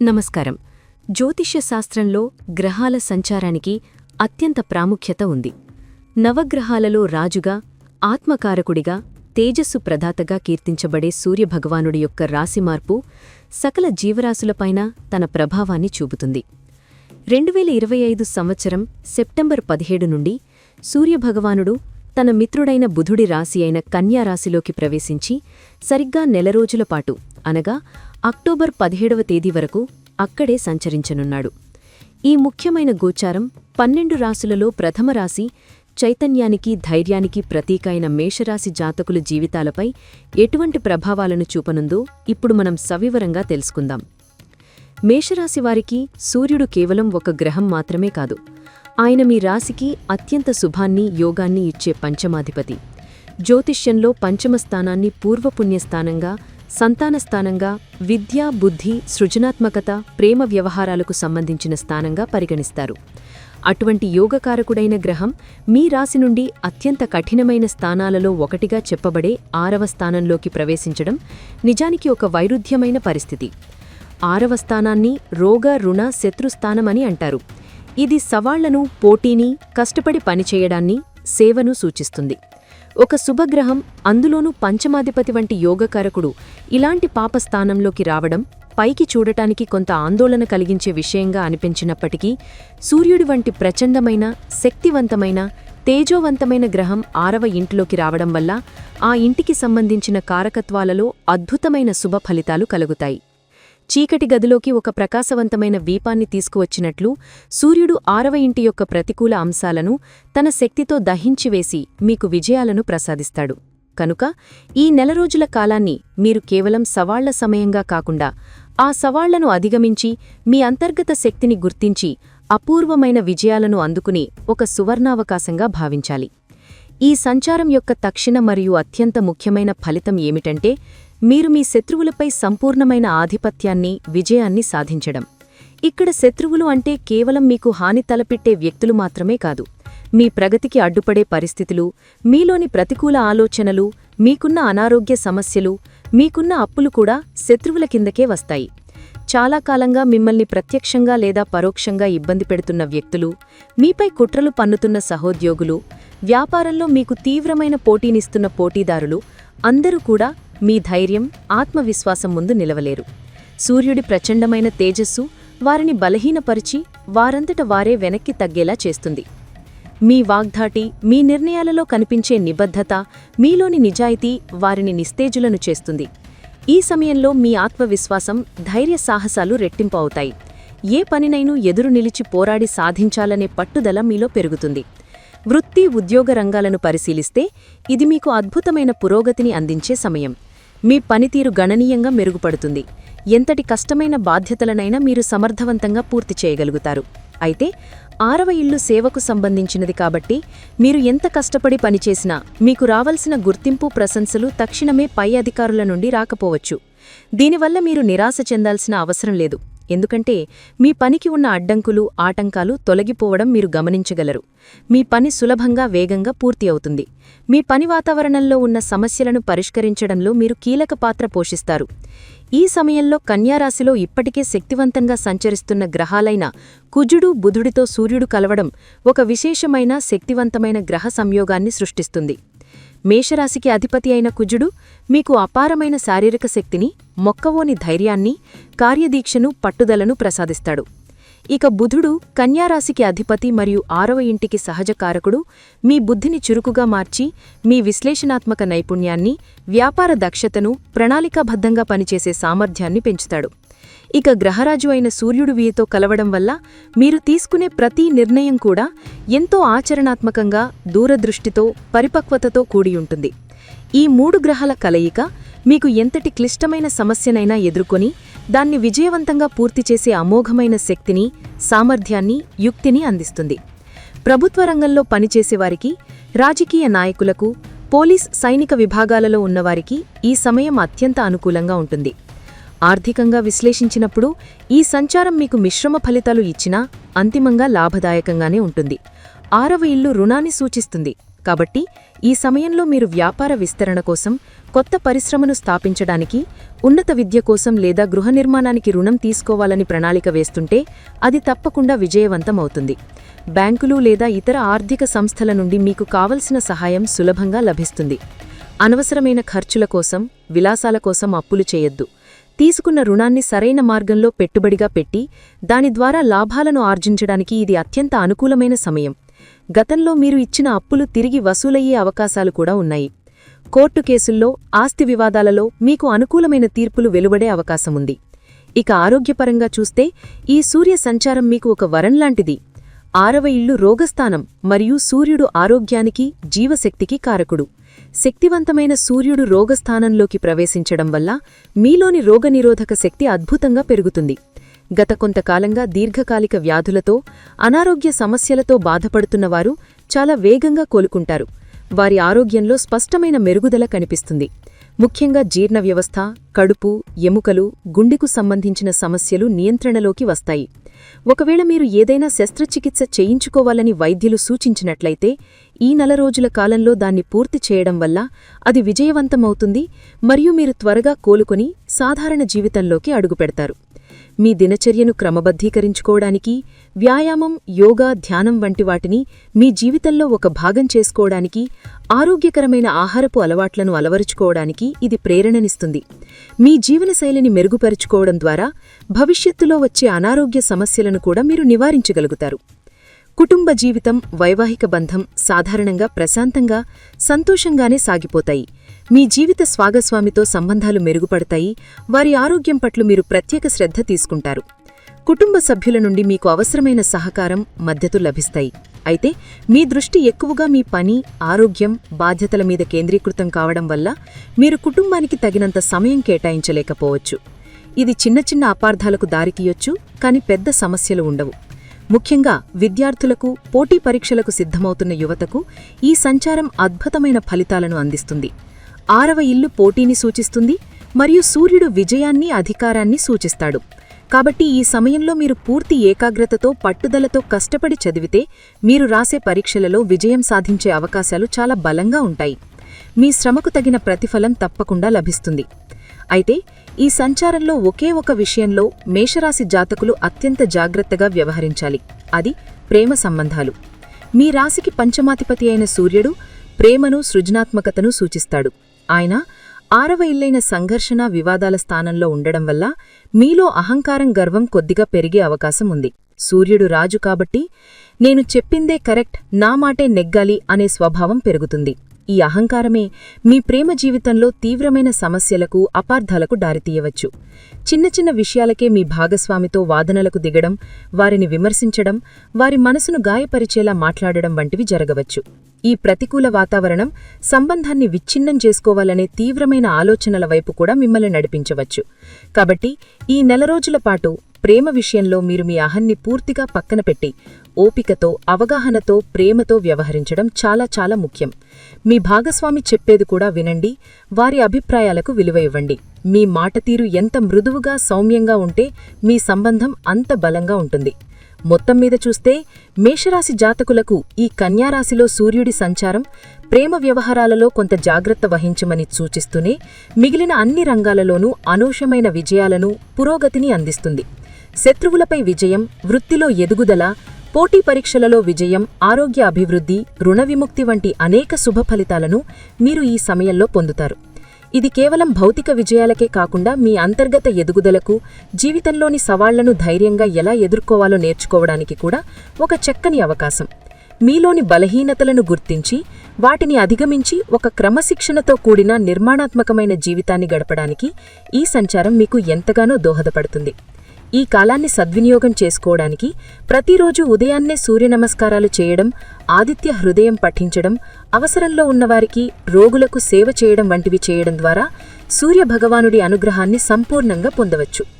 నమస్కారం. జ్యోతిష్య శాస్త్రంలో గ్రహాల సంచారానికి అత్యంత ప్రాముఖ్యత ఉంది. నవగ్రహాలలో రాజుగా ఆత్మకారకుడిగా తేజస్సు ప్రదాతగా కీర్తించబడే సూర్యభగవానుడి యొక్క రాశి మార్పు సకల జీవరాశులపైన తన ప్రభావాన్ని చూపుతుంది. రెండువేల ఇరవై ఐదు సంవత్సరం సెప్టెంబర్ పదిహేడు నుండి సూర్యభగవానుడు తన మిత్రుడైన బుధుడి రాశి అయిన కన్యారాశిలోకి ప్రవేశించి సరిగ్గా నెల రోజుల పాటు అనగా అక్టోబర్ పదిహేడవ తేదీ వరకు అక్కడే సంచరించనున్నాడు. ఈ ముఖ్యమైన గోచారం పన్నెండు రాశులలో ప్రథమ రాశి చైతన్యానికి ధైర్యానికి ప్రతీక అయిన మేషరాశి జాతకుల జీవితాలపై ఎటువంటి ప్రభావాలను చూపనుందో ఇప్పుడు మనం సవివరంగా తెలుసుకుందాం. మేషరాశివారికి సూర్యుడు కేవలం ఒక గ్రహం మాత్రమే కాదు ఆయన మీ రాశికి అత్యంత శుభాన్ని యోగాన్ని ఇచ్చే పంచమాధిపతి. జ్యోతిష్యంలో పంచమ స్థానాన్ని పూర్వపుణ్యస్థానంగా సంతానస్థానంగా విద్య బుద్ధి సృజనాత్మకత ప్రేమ వ్యవహారాలకు సంబంధించిన స్థానంగా పరిగణిస్తారు. అటువంటి యోగకారకుడైన గ్రహం మీ రాశి నుండి అత్యంత కఠినమైన స్థానాలలో ఒకటిగా చెప్పబడే ఆరవ స్థానంలోకి ప్రవేశించడం నిజానికి ఒక వైరుధ్యమైన పరిస్థితి. ఆరవ స్థానాన్ని రోగ రుణ శత్రుస్థానమని అంటారు. ఇది సవాళ్ళను పోటీని కష్టపడి పనిచేయడాన్ని సేవను సూచిస్తుంది. ఒక శుభగ్రహం అందులోనూ పంచమాధిపతి వంటి యోగకారకుడు ఇలాంటి పాపస్థానంలోకి రావడం పైకి చూడటానికి కొంత ఆందోళన కలిగించే విషయంగా అనిపించినప్పటికీ సూర్యుడి వంటి ప్రచండమైన శక్తివంతమైన తేజోవంతమైన గ్రహం ఆరవ ఇంటిలోకి రావడం వల్ల ఆ ఇంటికి సంబంధించిన కారకత్వాలలో అద్భుతమైన శుభ ఫలితాలు కలుగుతాయి. చీకటి గదిలోకి ఒక ప్రకాశవంతమైన వీపాన్ని తీసుకువచ్చినట్లు సూర్యుడు ఆరవ ఇంటి యొక్క ప్రతికూల అంశాలను తన శక్తితో దహించివేసి మీకు విజయాలను ప్రసాదిస్తాడు. కనుక ఈ నెల రోజుల కాలాన్ని మీరు కేవలం సవాళ్ళ సమయంగా కాకుండా ఆ సవాళ్ళను అధిగమించి మీ అంతర్గత శక్తిని గుర్తించి అపూర్వమైన విజయాలను అందుకుని ఒక సువర్ణావకాశంగా భావించాలి. ఈ సంచారం యొక్క తక్షణ మరియు అత్యంత ముఖ్యమైన ఫలితం ఏమిటంటే మీరు మీ శత్రువులపై సంపూర్ణమైన ఆధిపత్యాన్ని విజయాన్ని సాధించడం. ఇక్కడ శత్రువులు అంటే కేవలం మీకు హాని తలపెట్టే వ్యక్తులు మాత్రమే కాదు. మీ ప్రగతికి అడ్డుపడే పరిస్థితులు మీలోని ప్రతికూల ఆలోచనలు మీకున్న అనారోగ్య సమస్యలు మీకున్న అప్పులు కూడా శత్రువుల కిందకే వస్తాయి. చాలా కాలంగా మిమ్మల్ని ప్రత్యక్షంగా లేదా పరోక్షంగా ఇబ్బంది పెడుతున్న వ్యక్తులు మీపై కుట్రలు పన్నుతున్న సహోద్యోగులు వ్యాపారంలో మీకు తీవ్రమైన పోటీనిస్తున్న పోటీదారులు అందరూ కూడా మీ ధైర్యం ఆత్మవిశ్వాసం ముందు నిలవలేరు. సూర్యుడి ప్రచండమైన తేజస్సు వారిని బలహీనపరిచి వారంతట వారే వెనక్కి తగ్గేలా చేస్తుంది. మీ వాగ్ధాటి మీ నిర్ణయాలలో కనిపించే నిబద్ధత మీలోని నిజాయితీ వారిని నిస్తేజులను చేస్తుంది. ఈ సమయంలో మీ ఆత్మవిశ్వాసం ధైర్య సాహసాలు రెట్టింపు అవుతాయి. ఏ పనినైనూ ఎదురు నిలిచి పోరాడి సాధించాలనే పట్టుదల మీలో పెరుగుతుంది. వృత్తి ఉద్యోగ రంగాలను పరిశీలిస్తే ఇది మీకు అద్భుతమైన పురోగతిని అందించే సమయం. మీ పనితీరు గణనీయంగా మెరుగుపడుతుంది. ఎంతటి కష్టమైన బాధ్యతలనైనా మీరు సమర్థవంతంగా పూర్తి చేయగలుగుతారు. అయితే ఆరవ ఇల్లు సేవకు సంబంధించినది కాబట్టి మీరు ఎంత కష్టపడి పనిచేసినా మీకు రావలసిన గుర్తింపు ప్రశంసలు తక్షణమే పై అధికారుల నుండి రాకపోవచ్చు. దీనివల్ల మీరు నిరాశ చెందాల్సిన అవసరం లేదు. ఎందుకంటే మీ పనికి ఉన్న అడ్డంకులు ఆటంకాలు తొలగిపోవడం మీరు గమనించగలరు. మీ పని సులభంగా వేగంగా పూర్తి అవుతుంది. మీ పని వాతావరణంలో ఉన్న సమస్యలను పరిష్కరించడంలో మీరు కీలక పాత్ర పోషిస్తారు. ఈ సమయంలో కన్యారాశిలో ఇప్పటికే శక్తివంతంగా సంచరిస్తున్న గ్రహాలైన కుజుడు బుధుడితో సూర్యుడు కలవడం ఒక విశేషమైన శక్తివంతమైన గ్రహ సంయోగాన్ని సృష్టిస్తుంది. మేషరాశికి అధిపతి అయిన కుజుడు మీకు అపారమైన శారీరక శక్తిని మొక్కవోని ధైర్యాన్ని కార్యదీక్షను పట్టుదలను ప్రసాదిస్తాడు. ఇక బుధుడు కన్యారాశికి అధిపతి మరియు ఆరవ ఇంటికి సహజ కారకుడు మీ బుద్ధిని చురుకుగా మార్చి మీ విశ్లేషణాత్మక నైపుణ్యాన్ని వ్యాపార దక్షతను ప్రణాళికాబద్ధంగా పనిచేసే సామర్థ్యాన్ని పెంచుతాడు. ఇక గ్రహరాజు అయిన సూర్యుడు వీయతో కలవడం వల్ల మీరు తీసుకునే ప్రతి నిర్ణయం కూడా ఎంతో ఆచరణాత్మకంగా దూరదృష్టితో పరిపక్వతతో కూడి ఉంటుంది. ఈ మూడు గ్రహాల కలయిక మీకు ఎంతటి క్లిష్టమైన సమస్యనైనా ఎదుర్కొని దాన్ని విజయవంతంగా పూర్తి చేసే అమోఘమైన శక్తిని సామర్థ్యాన్ని యుక్తిని అందిస్తుంది. ప్రభుత్వ రంగంలో పనిచేసేవారికి రాజకీయ నాయకులకు పోలీస్ సైనిక విభాగాలలో ఉన్నవారికి ఈ సమయం అత్యంత అనుకూలంగా ఉంటుంది. ఆర్థికంగా విశ్లేషించినప్పుడు ఈ సంచారం మీకు మిశ్రమ ఫలితాలు ఇచ్చినా అంతిమంగా లాభదాయకంగానే ఉంటుంది. ఆరవ ఇల్లు రుణాన్ని సూచిస్తుంది. కాబట్టి ఈ సమయంలో మీరు వ్యాపార విస్తరణ కోసం కొత్త పరిశ్రమను స్థాపించడానికి ఉన్నత విద్య కోసం లేదా గృహ నిర్మాణానికి రుణం తీసుకోవాలని ప్రణాళిక వేస్తుంటే అది తప్పకుండా విజయవంతమవుతుంది. బ్యాంకులు లేదా ఇతర ఆర్థిక సంస్థల నుండి మీకు కావలసిన సహాయం సులభంగా లభిస్తుంది. అనవసరమైన ఖర్చుల కోసం విలాసాల కోసం అప్పులు చేయొద్దు. తీసుకున్న రుణాన్ని సరైన మార్గంలో పెట్టుబడిగా పెట్టి దాని ద్వారా లాభాలను ఆర్జించడానికి ఇది అత్యంత అనుకూలమైన సమయం. గతంలో మీరు ఇచ్చిన అప్పులు తిరిగి వసూలయ్యే అవకాశాలు కూడా ఉన్నాయి. కోర్టు కేసుల్లో ఆస్తి వివాదాలలో మీకు అనుకూలమైన తీర్పులు వెలువడే అవకాశముంది ఇక ఆరోగ్యపరంగా చూస్తే ఈ సూర్య సంచారం మీకు ఒక వరంలాంటిది ఆరవ ఇళ్ళు రోగస్థానం మరియు సూర్యుడు ఆరోగ్యానికి జీవశక్తికి కారకుడు. శక్తివంతమైన సూర్యుడు రోగస్థానంలోకి ప్రవేశించడం వల్ల మీలోని రోగనిరోధక శక్తి అద్భుతంగా పెరుగుతుంది. గత కొంతకాలంగా దీర్ఘకాలిక వ్యాధులతో అనారోగ్య సమస్యలతో బాధపడుతున్నవారు చాలా వేగంగా కోలుకుంటారు. వారి ఆరోగ్యంలో స్పష్టమైన మెరుగుదల కనిపిస్తుంది. ముఖ్యంగా జీర్ణ వ్యవస్థ కడుపు ఎముకలు గుండెకు సంబంధించిన సమస్యలు నియంత్రణలోకి వస్తాయి. ఒకవేళ మీరు ఏదైనా శస్త్రచికిత్స చేయించుకోవాలని వైద్యులు సూచించినట్లయితే ఈ నెల రోజుల కాలంలో దాన్ని పూర్తి చేయడం వల్ల అది విజయవంతమవుతుంది మరియు మీరు త్వరగా కోలుకొని సాధారణ జీవితంలోకి అడుగుపెడతారు. మీ దినచర్యను క్రమబద్ధీకరించుకోవడానికి వ్యాయామం యోగా ధ్యానం వంటి వాటిని మీ జీవితంలో ఒక భాగం చేసుకోవడానికి ఆరోగ్యకరమైన ఆహారపు అలవాట్లను అలవరుచుకోవడానికి ఇది ప్రేరణనిస్తుంది. మీ జీవనశైలిని మెరుగుపరుచుకోవడం ద్వారా భవిష్యత్తులో వచ్చే అనారోగ్య సమస్యలను కూడా మీరు నివారించగలుగుతారు. కుటుంబ జీవితం వైవాహిక బంధం సాధారణంగా ప్రశాంతంగా సంతోషంగానే సాగిపోతాయి. మీ జీవిత స్వాగస్వామితో సంబంధాలు మెరుగుపడతాయి వారి ఆరోగ్యం పట్ల మీరు ప్రత్యేక శ్రద్ధ తీసుకుంటారు. కుటుంబ సభ్యుల నుండి మీకు అవసరమైన సహకారం మద్దతు లభిస్తాయి. అయితే మీ దృష్టి ఎక్కువగా మీ పని ఆరోగ్యం బాధ్యతల మీద కేంద్రీకృతం కావడం వల్ల మీరు కుటుంబానికి తగినంత సమయం కేటాయించలేకపోవచ్చు. ఇది చిన్న చిన్న అపార్థాలకు దారితీయొచ్చు కాని పెద్ద సమస్యలు ఉండవు. ముఖ్యంగా విద్యార్థులకు పోటీ పరీక్షలకు సిద్ధమవుతున్న యువతకు ఈ సంచారం అద్భుతమైన ఫలితాలను అందిస్తుంది. ఆరవ ఇల్లు పోటీని సూచిస్తుంది మరియు సూర్యుడు విజయాన్ని అధికారాన్ని సూచిస్తాడు. కాబట్టి ఈ సమయంలో మీరు పూర్తి ఏకాగ్రతతో పట్టుదలతో కష్టపడి చదివితే మీరు రాసే పరీక్షలలో విజయం సాధించే అవకాశాలు చాలా బలంగా ఉంటాయి. మీ శ్రమకు తగిన ప్రతిఫలం తప్పకుండా లభిస్తుంది. అయితే ఈ సంచారంలో ఒకే ఒక విషయంలో మేషరాశి జాతకులు అత్యంత జాగ్రత్తగా వ్యవహరించాలి. అది ప్రేమ సంబంధాలు. మీ రాశికి పంచమాధిపతి అయిన సూర్యుడు ప్రేమను సృజనాత్మకతను సూచిస్తాడు. ఆయన ఆరవ ఇల్లైన సంఘర్షణ వివాదాల స్థానంలో ఉండడం వల్ల మీలో అహంకారం గర్వం కొద్దిగా పెరిగే అవకాశం ఉంది. సూర్యుడు రాజు కాబట్టి నేను చెప్పిందే కరెక్ట్ నా మాటే నెగ్గాలి అనే స్వభావం పెరుగుతుంది. ఈ అహంకారమే మీ ప్రేమ జీవితంలో తీవ్రమైన సమస్యలకు అపార్థాలకు దారితీయవచ్చు. చిన్న చిన్న విషయాలకే మీ భాగస్వామితో వాదనలకు దిగడం వారిని విమర్శించడం వారి మనసును గాయపరిచేలా మాట్లాడడం వంటివి జరగవచ్చు. ఈ ప్రతికూల వాతావరణం సంబంధాన్ని విచ్ఛిన్నం చేసుకోవాలనే తీవ్రమైన ఆలోచనల వైపు కూడా మిమ్మల్ని నడిపించవచ్చు. కాబట్టి ఈ నెల రోజుల పాటు ప్రేమ విషయంలో మీరు మీ అహన్ని పూర్తిగా పక్కన పెట్టి ఓపికతో అవగాహనతో ప్రేమతో వ్యవహరించడం చాలా చాలా ముఖ్యం. మీ భాగస్వామి చెప్పేది కూడా వినండి వారి అభిప్రాయాలకు విలువ ఇవ్వండి. మీ మాట తీరు ఎంత మృదువుగా సౌమ్యంగా ఉంటే మీ సంబంధం అంత బలంగా ఉంటుంది. మొత్తం మీద చూస్తే మేషరాశి జాతకులకు ఈ కన్యారాశిలో సూర్యుడి సంచారం ప్రేమ వ్యవహారాలలో కొంత జాగ్రత్త వహించమని సూచిస్తూనే మిగిలిన అన్ని రంగాలలోనూ అనూషమైన విజయాలను పురోగతిని అందిస్తుంది. శత్రువులపై విజయం వృత్తిలో ఎదుగుదల పోటీ పరీక్షలలో విజయం ఆరోగ్య అభివృద్ధి రుణ విముక్తి వంటి అనేక శుభ ఫలితాలను మీరు ఈ సమయంలో పొందుతారు. ఇది కేవలం భౌతిక విజయాలకే కాకుండా మీ అంతర్గత ఎదుగుదలకు జీవితంలోని సవాళ్ళను ధైర్యంగా ఎలా ఎదుర్కోవాలో నేర్చుకోవడానికి కూడా ఒక చక్కని అవకాశం. మీలోని బలహీనతలను గుర్తించి వాటిని అధిగమించి ఒక క్రమశిక్షణతో కూడిన నిర్మాణాత్మకమైన జీవితాన్ని గడపడానికి ఈ సంచారం మీకు ఎంతగానో దోహదపడుతుంది. ఈ కాలాన్ని సద్వినియోగం చేసుకోవడానికి ప్రతిరోజు ఉదయాన్నే సూర్య నమస్కారాలు చేయడం ఆదిత్య హృదయం పఠించడం అవసరంలో ఉన్నవారికి రోగులకు సేవ చేయడం వంటివి చేయడం ద్వారా సూర్యభగవానుడి అనుగ్రహాన్ని సంపూర్ణంగా పొందవచ్చు.